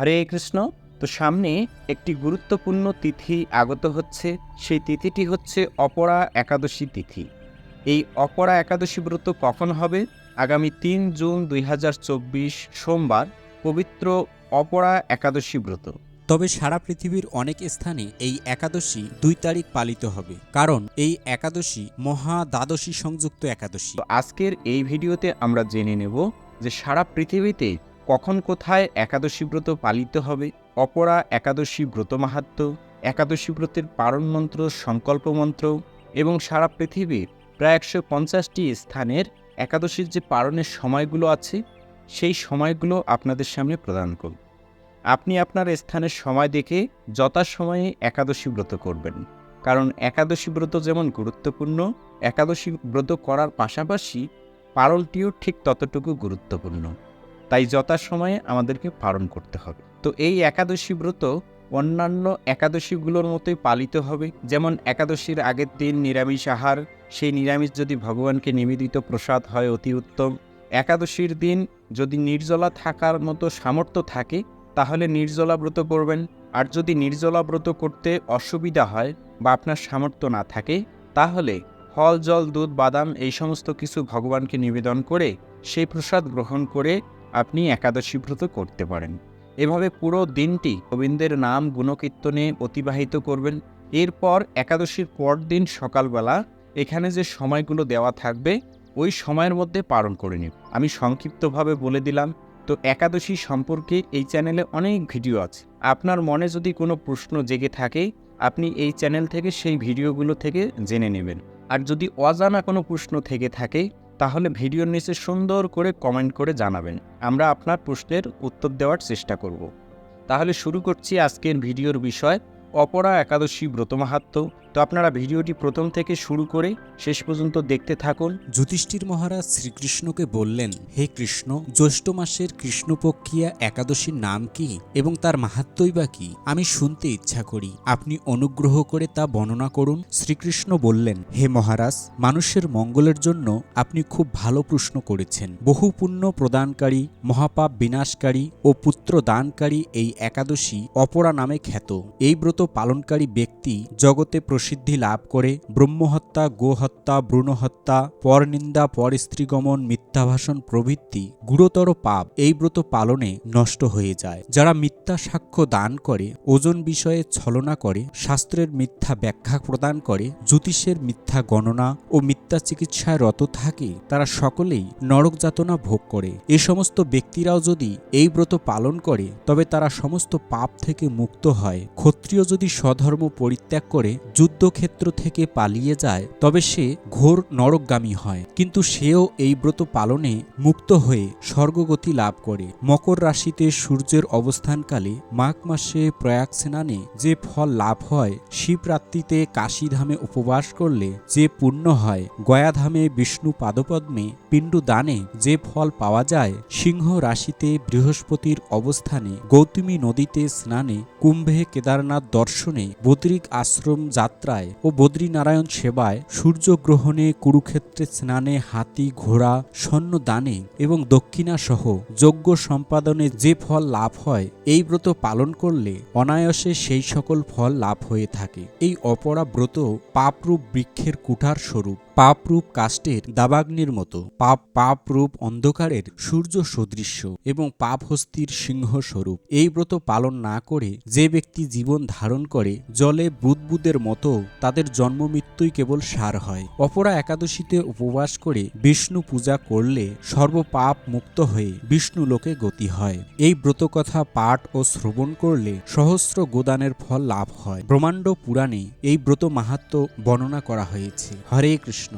হরে কৃষ্ণ তো সামনে একটি গুরুত্বপূর্ণ তিথি আগত হচ্ছে। সেই তিথিটি হচ্ছে অপরা একাদশী তিথি। এই অপরা একাদশী ব্রত কখন হবে? আগামী তিন জুন দুই হাজার চব্বিশ সোমবার পবিত্র অপরা একাদশী ব্রত। তবে সারা পৃথিবীর অনেক স্থানে এই একাদশী দুই তারিখ পালিত হবে। কারণ এই একাদশী মহা দ্বাদশী সংযুক্ত একাদশী। তো আজকের এই ভিডিওতে আমরা জেনে নেব যে সারা পৃথিবীতে কখন কোথায় একাদশী ব্রত পালিত হবে? অপরা একাদশী ব্রত মাহাত্ম একাদশী ব্রতের পারণ মন্ত্র, সংকল্প মন্ত্র এবং সারা পৃথিবীর প্রায় একশো পঞ্চাশটি স্থানের একাদশীর যে পারণের সময়গুলো আছে, সেই সময়গুলো আপনাদের সামনে প্রদান করব। আপনি আপনার স্থানের সময় দেখে যথাসময়ে একাদশী ব্রত করবেন। কারণ একাদশী ব্রত যেমন গুরুত্বপূর্ণ, একাদশী ব্রত করার পাশাপাশি পারলটিও ঠিক ততটুকু গুরুত্বপূর্ণ। তাই যথাসময়ে আমাদেরকে পালন করতে হবে। তো এই একাদশী ব্রত অন্যান্য একাদশীগুলোর মতোই পালিত হবে। যেমন একাদশীর আগের দিন নিরামিষ আহার, সেই নিরামিষ যদি ভগবানকে নিবেদিত প্রসাদ হয় অতি উত্তম। একাদশীর দিন যদি নির্জলা থাকার মতো সামর্থ্য থাকে, তাহলে নির্জলা ব্রত করবেন আর যদি নির্জলা ব্রত করতে অসুবিধা হয় বা আপনার সামর্থ্য না থাকে, তাহলে ফল, জল, দুধ, বাদাম এই সমস্ত কিছু ভগবানকে নিবেদন করে সেই প্রসাদ গ্রহণ করে আপনি একাদশী ব্রত করতে পারেন। এভাবে পুরো দিনটি গোবিন্দের নাম গুণকীর্তনে অতিবাহিত করবেন। এরপর একাদশীর পর দিন সকালবেলা এখানে যে সময়গুলো দেওয়া থাকবে, ওই সময়ের মধ্যে পালন করে নিন। আমি সংক্ষিপ্তভাবে বলে দিলাম, তো একাদশী সম্পর্কে এই চ্যানেলে অনেক ভিডিও আছে। আপনার মনে যদি কোনো প্রশ্ন জেগে থাকে, আপনি এই চ্যানেল থেকে সেই ভিডিওগুলো থেকে জেনে নেবেন। আর যদি অজানা কোনো প্রশ্ন থেকে থাকে তাহলে ভিডিওর নিচে সুন্দর করে কমেন্ট করে জানাবেন। আমরা আপনার প্রশ্নের উত্তর দেওয়ার চেষ্টা করব। তাহলে শুরু করছি আজকের ভিডিওর বিষয়, অপরা একাদশী ব্রত মাহাত্ম তো আপনারা ভিডিওটি প্রথম থেকে শুরু করে শেষ পর্যন্ত দেখতে থাকুন। যুধিষ্ঠির মহারাজ শ্রীকৃষ্ণকে বললেন, হে কৃষ্ণ, জ্যৈষ্ঠ মাসের কৃষ্ণপক্ষিয়া একাদশীর নাম কি এবং তার মাহাত্মই বা কি? আমি শুনতে ইচ্ছা করি। আপনি অনুগ্রহ করে তা বর্ণনা করুন। শ্রীকৃষ্ণ বললেন, হে মহারাজ, মানুষের মঙ্গলের জন্য আপনি খুব ভালো প্রশ্ন করেছেন। বহু পুণ্য প্রদানকারী, মহাপাপ বিনাশকারী ও পুত্র দানকারী এই একাদশী অপরা নামে খ্যাত। এই ব্রত পালনকারী ব্যক্তি জগতে প্রসিদ্ধি লাভ করে ব্রহ্মহত্যা, গোহত্যা, ভ্রূণহত্যা, পরনিন্দা পর স্ত্রীগমন মিথ্যাভাষণ প্রভৃতি গুরুতর পাপ এই ব্রত পালনে নষ্ট হয়ে যায়। যারা মিথ্যা সাক্ষ্য দান করে, ওজন বিষয়ে ছলনা করে, শাস্ত্রের মিথ্যা ব্যাখ্যা প্রদান করে, জ্যোতিষের মিথ্যা গণনা ও মিথ্যা চিকিৎসায় রত থাকে, তারা সকলেই নরক যাতনা ভোগ করে। এ সমস্ত ব্যক্তিরাও যদি এই ব্রত পালন করে, তবে তারা সমস্ত পাপ থেকে মুক্ত হয়। ক্ষত্রিয় যদি স্বধর্ম পরিত্যাগ করে যুদ্ধক্ষেত্র থেকে পালিয়ে যায়, তবে সে ঘোর নরকগামী হয়। কিন্তু সেও এই ব্রত পালনে মুক্ত হয়ে স্বর্গগতি লাভ করে। মকর রাশিতে সূর্যের অবস্থানকালে মাঘ মাসে প্রয়াগ স্নানে যে ফল লাভ হয়, শিবরাত্রিতে কাশীধামে উপবাস করলে যে পুণ্য হয়, গয়াধামে বিষ্ণু পাদপদ্মে পিণ্ড দানে যে ফল পাওয়া যায়, সিংহ রাশিতে বৃহস্পতির অবস্থানে গৌতমী নদীতে স্নানে কুম্ভে কেদারনাথ দর্শনে বদ্রিক আশ্রম যাত্রায় ও বদ্রীনারায়ণ সেবায় সূর্যগ্রহণে কুরুক্ষেত্রে স্নানে হাতি, ঘোড়া সৈন্য দানে এবং দক্ষিণা সহ যজ্ঞ সম্পাদনে যে ফল লাভ হয়, এই ব্রত পালন করলে অনায়াসে সেই সকল ফল লাভ হয়ে থাকে। এই অপরা ব্রত পাপরূপ বৃক্ষের কুঠার স্বরূপ। পাপরূপ কাষ্টের দাবাগ্নির মতো। পাপ, পাপরূপ অন্ধকারের সূর্য সদৃশ্য এবং পাপ হস্তির সিংহ স্বরূপ এই ব্রত পালন না করে যে ব্যক্তি জীবন ধারণ করে, জলে বুদবুদের মতো তাদের জন্ম মৃত্যুই কেবল সার হয়। অপরা একাদশীতে উপবাস করে বিষ্ণু পূজা করলে সর্বপাপ মুক্ত হয়ে বিষ্ণু লোকে গতি হয়। এই ব্রতকথা পাঠ ও শ্রবণ করলে সহস্র গোদানের ফল লাভ হয়। ব্রহ্মাণ্ড পুরাণে এই ব্রত মাহাত্ম বর্ণনা করা হয়েছে। হরে কৃষ্ণ।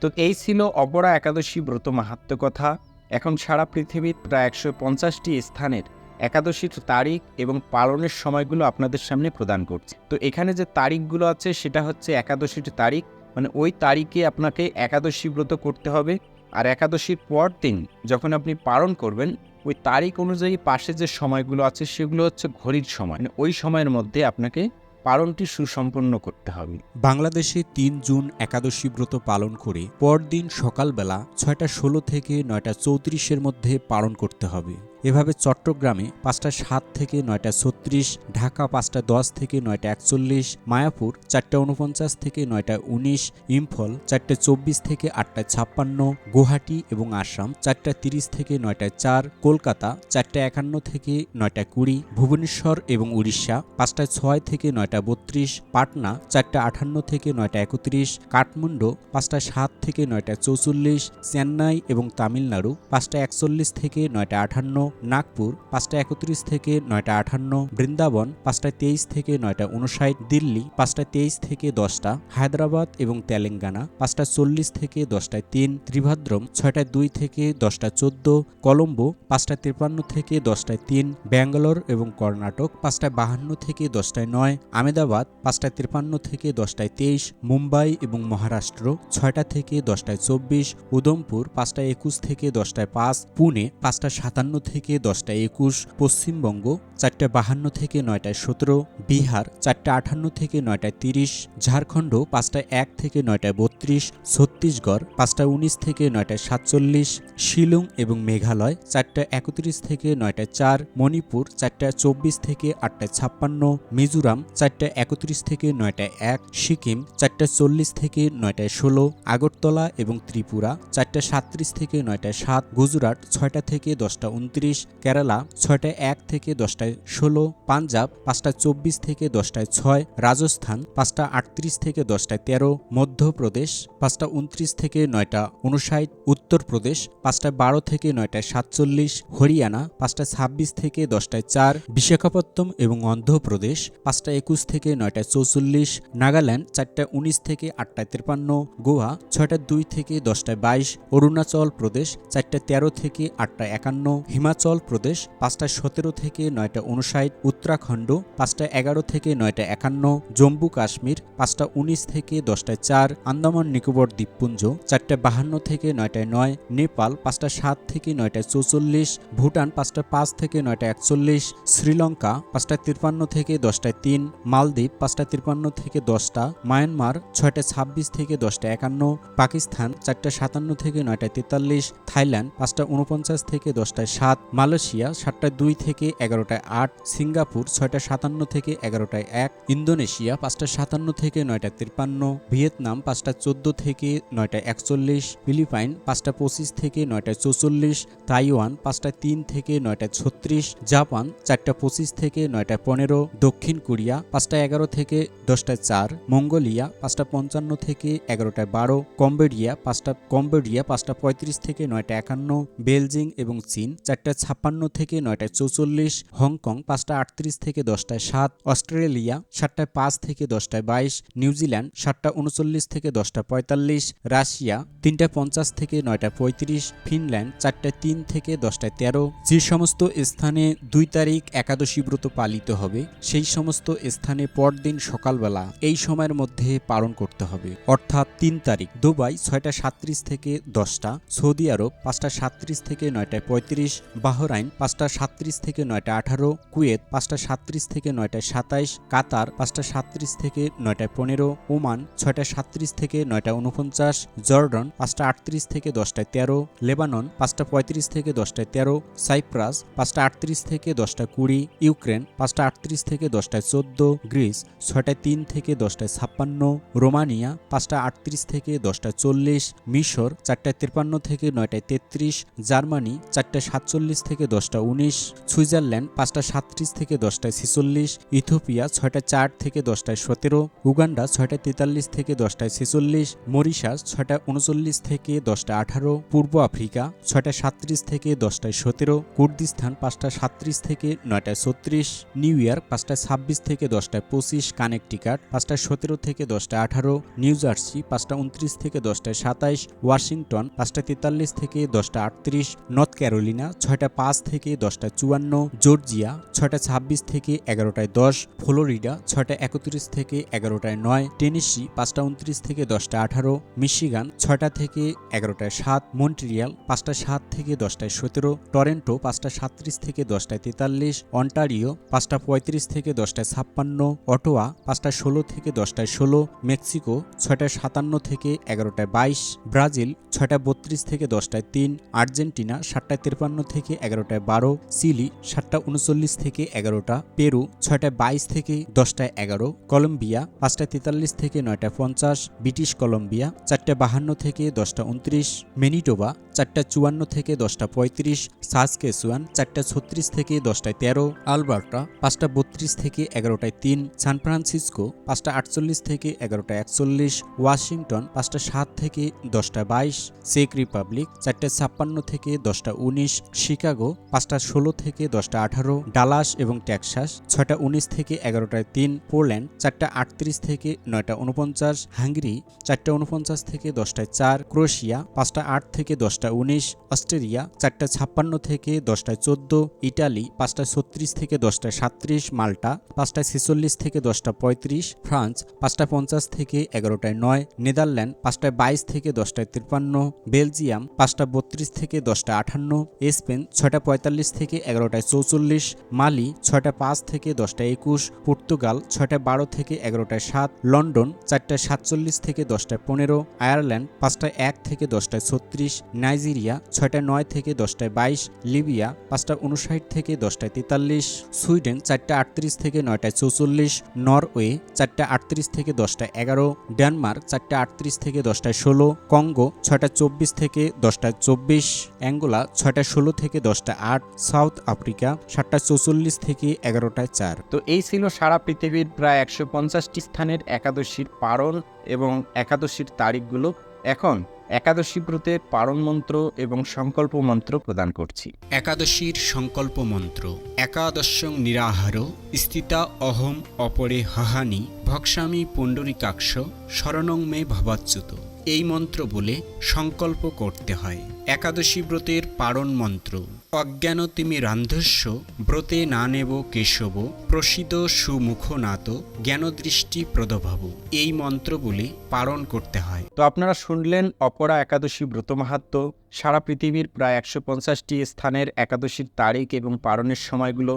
তো এই ছিল অপরা একাদশী ব্রত মাহাত্ম কথা। এখন সারা পৃথিবীর প্রায় একশো পঞ্চাশটি স্থানের একাদশীর তারিখ এবং পালনের সময়গুলো আপনাদের সামনে প্রদান করছে। তো এখানে যে তারিখগুলো আছে সেটা হচ্ছে একাদশীর তারিখ মানে ওই তারিখে আপনাকে একাদশী ব্রত করতে হবে। আর একাদশীর পর দিন যখন আপনি পালন করবেন, ওই তারিখ অনুযায়ী পাশে যে সময়গুলো আছে সেগুলো হচ্ছে ঘড়ির সময়। মানে ওই সময়ের মধ্যে আপনাকে পালনটি সুসম্পন্ন করতে হবে। বাংলাদেশে তিন জুন একাদশী ব্রত পালন করে পরদিন সকালবেলা ছয়টা ষোলো থেকে নয়টা চৌত্রিশের মধ্যে পালন করতে হবে। এভাবে চট্টগ্রামে পাঁচটা সাত থেকে নয়টা ছত্রিশ, ঢাকা পাঁচটা দশ থেকে নয়টা একচল্লিশ, মায়াপুর চারটা উনপঞ্চাশ থেকে নয়টা উনিশ, ইম্ফল চারটে চব্বিশ থেকে আটটা ছাপ্পান্ন, গুয়াহাটি এবং আসাম চারটা তিরিশ থেকে নয়টায় চার, কলকাতা চারটা একান্ন থেকে নয়টা কুড়ি, ভুবনেশ্বর এবং উড়িষ্যা পাঁচটা ছয় থেকে নয়টা বত্রিশ, পাটনা চারটা আটান্ন থেকে নয়টা একত্রিশ, কাঠমান্ডু পাঁচটা সাত থেকে নয়টা চৌচল্লিশ, চেন্নাই এবং তামিলনাড়ু পাঁচটা একচল্লিশ থেকে নয়টা আটান্ন নাগপুর, পাঁচটা একত্রিশ থেকে নয়টা আটান্ন বৃন্দাবন, পাঁচটা তেইশ থেকে নয়টা উনষাট দিল্লি, পাঁচটা তেইশ থেকে দশটা, হায়দ্রাবাদ এবং তেলেঙ্গানা, পাঁচটা চল্লিশ থেকে দশটায় তিন, ত্রিভাদ্রম, ছয়টা দুই থেকে দশটা চোদ্দ, কলম্বো, পাঁচটা তিপ্পান্ন থেকে দশটায় তিন, ব্যাঙ্গালোর এবং কর্ণাটক, পাঁচটা বাহান্ন থেকে দশটায় নয়, আমেদাবাদ, পাঁচটা তিপ্পান্ন থেকে দশটায় তেইশ, মুম্বাই এবং মহারাষ্ট্র, ছয়টা থেকে দশটায় চব্বিশ উদমপুর পাঁচটা একুশ থেকে দশটায় পাঁচ, পুনে, পাঁচটা সাতান্ন থেকে দশটায় একুশ, পশ্চিমবঙ্গ চারটা বাহান্ন থেকে নয়টায় সতেরো, বিহার চারটা আটান্ন থেকে নয়টায় তিরিশ, ঝাড়খণ্ড পাঁচটা এক থেকে নয়টায় বত্রিশ, ছত্তিশগড় পাঁচটা উনিশ থেকে নয়টায় সাতচল্লিশ, শিলং এবং মেঘালয় চারটা একত্রিশ থেকে নয়টায় চার, মণিপুর চারটা চব্বিশ থেকে আটটায় ছাপ্পান্ন, মিজোরাম চারটা একত্রিশ থেকে নয়টায় এক, সিকিম চারটা চল্লিশ থেকে নয়টায় ষোলো, আগরতলা এবং ত্রিপুরা চারটা সাতত্রিশ থেকে নয়টায় সাত, গুজরাট ছয়টা থেকে দশটা উনত্রিশ কেরালা ছয়টায় এক থেকে দশটায় ষোলো, পাঞ্জাব পাঁচটা চব্বিশ থেকে দশটায় ছয়, রাজস্থান পাঁচটা আটত্রিশ থেকে দশটায় তেরো, মধ্যপ্রদেশ পাঁচটা উনত্রিশ থেকে নয়টা উনষাট, উত্তরপ্রদেশ পাঁচটা বারো থেকে নয়টায় সাতচল্লিশ, হরিয়ানা পাঁচটা ছাব্বিশ থেকে দশটায় চার বিশাখাপত্তম এবং অন্ধ্রপ্রদেশ পাঁচটা একুশ থেকে নয়টায় চৌচল্লিশ, নাগাল্যান্ড চারটা উনিশ থেকে আটটায় তিপ্পান্ন গোয়া ছয়টা দুই থেকে দশটায় বাইশ, অরুণাচল প্রদেশ চারটা তেরো থেকে আটটা একান্ন, হিমাচল প্রদেশ পাঁচটা সতেরো থেকে নয়টা উনষাট, উত্তরাখণ্ড পাঁচটা এগারো থেকে নয়টা একান্ন, জম্মু কাশ্মীর পাঁচটা উনিশ থেকে দশটায় চার, আন্দামান নিকোবর দ্বীপপুঞ্জ চারটা বাহান্ন থেকে নয়টায় নয়, নেপাল পাঁচটা সাত থেকে নয়টায় চৌচল্লিশ, ভুটান পাঁচটা পাঁচ থেকে নয়টা একচল্লিশ, শ্রীলঙ্কা পাঁচটা তিপ্পান্ন থেকে দশটায় তিন, মালদ্বীপ পাঁচটা তিপ্পান্ন থেকে দশটা, মায়ানমার ছয়টা ছাব্বিশ থেকে দশটা একান্ন, পাকিস্তান চারটা সাতান্ন থেকে নয়টায় তেতাল্লিশ, থাইল্যান্ড পাঁচটা উনপঞ্চাশ থেকে দশটায় সাত মালয়েশিয়া সাতটায় দুই থেকে এগারোটায় আট, সিঙ্গাপুর ছয়টা সাতান্ন থেকে এগারোটায় এক, ইন্দোনেশিয়া পাঁচটা সাতান্ন থেকে নয়টা তিপ্পান্ন, ভিয়েতনাম পাঁচটা চোদ্দ থেকে নয়টা একচল্লিশ, ফিলিপাইন পাঁচটা পঁচিশ থেকে নয়টা চৌচল্লিশ, তাইওয়ান পাঁচটা তিন থেকে নয়টা ছত্রিশ, জাপান চারটা পঁচিশ থেকে নয়টা পনেরো, দক্ষিণ কোরিয়া পাঁচটা এগারো থেকে দশটায় চার, মঙ্গোলিয়া পাঁচটা পঞ্চান্ন থেকে এগারোটায় বারো, কম্বোডিয়া পাঁচটা কম্বোডিয়া পাঁচটা পঁয়ত্রিশ থেকে নয়টা একান্ন বেলজিং এবং চীন চারটা ছাপ্পান্ন থেকে নয়টায় চৌচল্লিশ, হংকং পাঁচটা আটত্রিশ থেকে দশটায় সাত, অস্ট্রেলিয়া সাতটায় পাঁচ থেকে দশটায় বাইশ, নিউজিল্যান্ড সাতটা উনচল্লিশ থেকে দশটা পঁয়তাল্লিশ, রাশিয়া তিনটা পঞ্চাশ থেকে নয়টা পঁয়ত্রিশ, ফিনল্যান্ড চারটায় তিন থেকে দশটায় তেরো। যে সমস্ত স্থানে দুই তারিখ একাদশী ব্রত পালিত হবে, সেই সমস্ত স্থানে পরদিন সকালবেলা এই সময়ের মধ্যে পালন করতে হবে। অর্থাৎ তিন তারিখ, দুবাই ছয়টা সাত্রিশ থেকে দশটা, সৌদি আরব পাঁচটা সাত্রিশ থেকে নয়টায় পঁয়ত্রিশ বাহরাইন, পাঁচটা সাত্রিশ থেকে নয়টা আঠারো, কুয়েত, পাঁচটা সাত্রিশ থেকে নয়টায় সাতাইশ, কাতার, পাঁচটা সাত্রিশ থেকে নয়টায় পনেরো, ওমান, ছয়টা সাত্রিশ থেকে নয়টা উনপঞ্চাশ জর্ডন, পাঁচটা আটত্রিশ থেকে দশটায় তেরো, লেবানন, পাঁচটা পঁয়ত্রিশ থেকে দশটায় তেরো, সাইপ্রাস, পাঁচটা আটত্রিশ থেকে দশটা কুড়ি, ইউক্রেন, পাঁচটা আটত্রিশ থেকে দশটায় চোদ্দ, গ্রিস, ছয়টায় তিন থেকে দশটায় ছাপ্পান্ন, রোমানিয়া, পাঁচটা আটত্রিশ থেকে দশটায় চল্লিশ, মিশর, চারটায় তিপ্পান্ন থেকে নয়টায় তেত্রিশ, জার্মানি, চারটায় সাতচল্লিশ থেকে দশটা উনিশ, সুইজারল্যান্ড পাঁচটা সাতত্রিশ থেকে দশটায় ছেচল্লিশ ইথোপিয়া ছয়টা চার থেকে দশটায় সতেরো, উগান্ডা ছয়টা তেতাল্লিশ থেকে দশটায় ছেচল্লিশ, মরিশাস ছয়টা উনচল্লিশ থেকে দশটা আঠারো, পূর্ব আফ্রিকা ছয়টা সাতত্রিশ থেকে দশটায় সতেরো, কুর্দিস্তান পাঁচটা সাতত্রিশ থেকে নয়টায় ছত্রিশ, নিউ ইয়র্ক পাঁচটা ছাব্বিশ থেকে দশটায় পঁচিশ, কানেকটিকাট পাঁচটা সতেরো থেকে দশটা আঠারো, নিউ জার্সি পাঁচটা উনত্রিশ থেকে দশটায় সাতাইশ, ওয়াশিংটন পাঁচটা তেতাল্লিশ থেকে দশটা আটত্রিশ, নর্থ ক্যারোলিনা ছয়টা পাঁচ থেকে দশটা চুয়ান্ন, জর্জিয়া ছয়টা ছাব্বিশ থেকে এগারোটায় দশ, ফ্লোরিডা ছয়টা একত্রিশ থেকে এগারোটায় নয়, টেনেসি পাঁচটা উনত্রিশ থেকে দশটা আঠারো, মিশিগান ছয়টা থেকে এগারোটায় সাত, মন্ট্রিয়াল পাঁচটা সাত থেকে দশটায় সতেরো, টরেন্টো পাঁচটা সাতত্রিশ থেকে দশটায় তেতাল্লিশ, অন্টারিও পাঁচটা পঁয়ত্রিশ থেকে দশটায় ছাপ্পান্ন, অটোয়া পাঁচটা ষোলো থেকে দশটায় ষোলো, মেক্সিকো ছয়টা সাতান্ন থেকে এগারোটায় বাইশ, ব্রাজিল ছয়টা বত্রিশ থেকে দশটায় তিন, আর্জেন্টিনা সাতটায় তিপ্পান্ন থেকে থেকে এগারোটায় বারো চিলি সাতটা উনচল্লিশ থেকে এগারোটা, পেরু ছয়টায় বাইশ থেকে দশটায় এগারো, কলম্বিয়া পাঁচটা তেতাল্লিশ থেকে নয়টা পঞ্চাশ, ব্রিটিশ কলম্বিয়া চারটা বাহান্ন থেকে দশটা উনত্রিশ, মেনিটোবা চারটা চুয়ান্ন থেকে দশটা পঁয়ত্রিশ সাজ সাসকেসুয়ান চারটা ছত্রিশ থেকে দশটায় তেরো, আলবার্টা পাঁচটা বত্রিশ থেকে এগারোটায় তিন, সান ফ্রান্সিসকো পাঁচটা আটচল্লিশ থেকে এগারোটা একচল্লিশ, ওয়াশিংটন পাঁচটা সাত থেকে দশটা বাইশ, চেক রিপাবলিক চারটে ছাপ্পান্ন থেকে দশটা উনিশ শিকাগো পাঁচটা ষোলো থেকে দশটা আঠারো, ডালাস এবং টেক্সাস, ছয়টা উনিশ থেকে এগারোটায় তিন পোল্যান্ড চারটা আটত্রিশ থেকে নয়টা উনপঞ্চাশ, হাঙ্গেরি চারটা উনপঞ্চাশ থেকে দশটায় চার, ক্রোয়েশিয়া পাঁচটা আট থেকে দশটা উনিশ, অস্ট্রেলিয়া চারটা ছাপ্পান্ন থেকে দশটায় চোদ্দ, ইটালি পাঁচটা ছত্রিশ থেকে দশটায় সাত্রিশ, মাল্টা পাঁচটা ছেচল্লিশ থেকে দশটা পঁয়ত্রিশ, ফ্রান্স পাঁচটা পঞ্চাশ থেকে এগারোটায় নয়, নেদারল্যান্ড পাঁচটায় বাইশ থেকে দশটায় তিপ্পান্ন, বেলজিয়াম পাঁচটা বত্রিশ থেকে দশটা আটান্ন স্পেন ছয়টা পঁয়তাল্লিশ থেকে এগারোটায় চৌচল্লিশ, মালি ছয়টা পাঁচ থেকে দশটা একুশ, পর্তুগাল ছয়টা বারো থেকে এগারোটায় সাত, লন্ডন চারটায় সাতচল্লিশ থেকে দশটায় পনেরো, আয়ারল্যান্ড পাঁচটায় এক থেকে দশটায় ছত্রিশ, নাইজেরিয়া ছয়টা নয় থেকে দশটায় বাইশ, লিবিয়া পাঁচটা উনষাট থেকে দশটায় তেতাল্লিশ, সুইডেন চারটা আটত্রিশ থেকে নয়টায় চৌচল্লিশ, নরওয়ে চারটা আটত্রিশ থেকে দশটায় এগারো, ডেনমার্ক চারটা আটত্রিশ থেকে দশটায় ষোলো, কঙ্গো ছয়টা চব্বিশ থেকে দশটায় চব্বিশ, অ্যাঙ্গোলা ছয়টা ষোলো থেকে দশটা আট সাউথ আফ্রিকা সাতটা চৌচল্লিশ থেকে এগারোটায় চার। তো এই ছিল সারা পৃথিবীর প্রায় একশো পঞ্চাশটি স্থানের একাদশীর পারণ এবং একাদশীর তারিখগুলো। এখন একাদশী ব্রতের পারণ মন্ত্র এবং সংকল্প মন্ত্র প্রদান করছি। একাদশীর সংকল্প মন্ত্র একাদশং নিরাহার স্থিতা অহম অপরে হাহানি ভক্সামি পুণ্ডরিকাক্ষ শরণং মে ভবাচ্যুত। এই মন্ত্র বলে সংকল্প করতে হয়। একাদশী ব্রতের পারণ মন্ত্র। অজ্ঞান তিমি রান্ধস্য, ব্রতে না নেব কেশব প্রসিদ সুমুখ নাত জ্ঞানদৃষ্টি প্রদভাব। এই মন্ত্র বলে পালন করতে হয়। তো আপনারা শুনলেন অপরা একাদশী ব্রত মাহাত্ম। সারা পৃথিবীর প্রায় একশো পঞ্চাশটি স্থানের একাদশীর তারিখ এবং পারণের সময়গুলো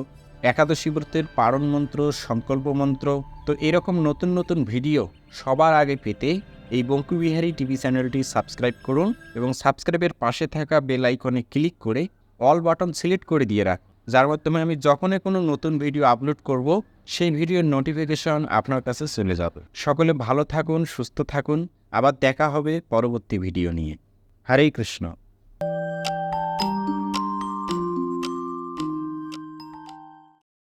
একাদশী ব্রতের পারণ মন্ত্র, সংকল্প মন্ত্র, তো এরকম নতুন নতুন ভিডিও সবার আগে পেতে এই বঙ্কুবিহারী টিভি চ্যানেলটি সাবস্ক্রাইব করুন এবং সাবস্ক্রাইবের পাশে থাকা বেল আইকনে ক্লিক করে অল বাটন সিলেক্ট করে দিয়ে রাখ। যার মাধ্যমে আমি যখনই কোনো নতুন ভিডিও আপলোড করব, সেই ভিডিওর নোটিফিকেশন আপনার কাছে চলে যাবে। সকলে ভালো থাকুন, সুস্থ থাকুন। আবার দেখা হবে পরবর্তী ভিডিও নিয়ে। হরে কৃষ্ণ।